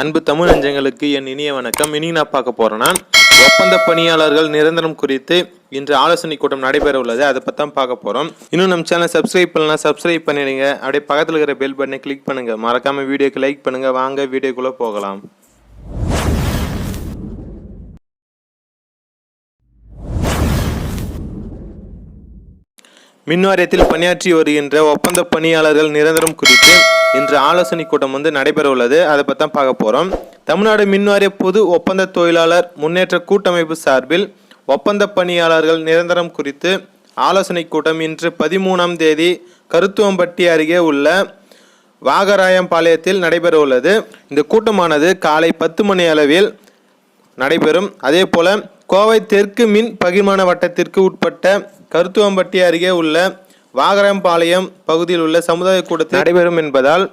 அன்பு தமிழ் அஞ்சங்களுக்கு என் இனிய வணக்கம். இனி நான் பார்க்க போகிறேன்னா ஒப்பந்த பணியாளர்கள் நிரந்தரம் குறித்து இன்று ஆலோசனை கூட்டம் நடைபெற உள்ளது அதை பற்றி தான் பார்க்க போகிறோம் இன்னும் நம்ம சேனல் சப்ஸ்கிரைப் பண்ணலாம் சப்ஸ்கிரைப் பண்ணிடுங்க. அப்படியே பக்கத்தில் இருக்கிற பெல் பட்டனை கிளிக் பண்ணுங்கள் மறக்காமல் வீடியோக்கு லைக் பண்ணுங்கள் வாங்க வீடியோக்குள்ளே போகலாம். மின்வாரியத்தில் பணியாற்றி வருகின்ற ஒப்பந்த பணியாளர்கள் நிரந்தரம் குறித்து இன்று ஆலோசனை கூட்டம் வந்து நடைபெற உள்ளது அதை பற்றி தான் பார்க்க போகிறோம் தமிழ்நாடு மின்வாரிய பொது ஒப்பந்த தொழிலாளர் முன்னேற்ற கூட்டமைப்பு சார்பில் ஒப்பந்த பணியாளர்கள் நிரந்தரம் குறித்து ஆலோசனை கூட்டம் இன்று பதிமூணாம் தேதி கருத்துவம்பட்டி அருகே உள்ள வாகராயம்பாளையத்தில் நடைபெற உள்ளது இந்த கூட்டமானது காலை பத்து மணி அளவில் நடைபெறும். அதே போல கோவை தெற்கு மின் பகிர்மான வட்டத்திற்கு உட்பட்ட கருத்துவம்பட்டி அருகே உள்ள வாகரம்பாளையம் பகுதியில் உள்ள சமுதாய கூட்டத்தில் நடைபெறும் என்பதால்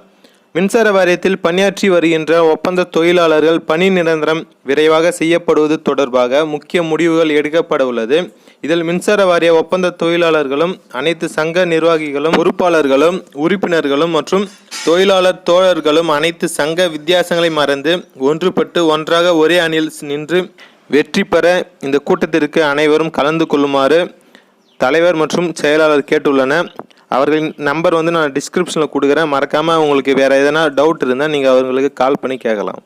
மின்சார வாரியத்தில் பணியாற்றி வருகின்ற ஒப்பந்த தொழிலாளர்கள் பணி நிரந்தரம் விரைவாக செய்யப்படுவது தொடர்பாக முக்கிய முடிவுகள் எடுக்கப்பட உள்ளது. இதில் மின்சார வாரிய ஒப்பந்த தொழிலாளர்களும் அனைத்து சங்க நிர்வாகிகளும் பொறுப்பாளர்களும் உறுப்பினர்களும் மற்றும் தொழிலாளர் தோழர்களும் அனைத்து சங்க வித்தியாசங்களை மறந்து ஒன்றுபட்டு ஒன்றாக ஒரே அணியில் நின்று வெற்றி பெற இந்த கூட்டத்திற்கு அனைவரும் கலந்து கொள்ளுமாறு தலைவர் மற்றும் செயலாளர் கேட்டுள்ளன அவர்களின் நம்பர் வந்து நான் டிஸ்கிரிப்ஷனில் கொடுக்குறேன். மறக்காமல் உங்களுக்கு வேறு எதனா டவுட் இருந்தால் நீங்கள் அவங்களுக்கு கால் பண்ணி கேட்கலாம்.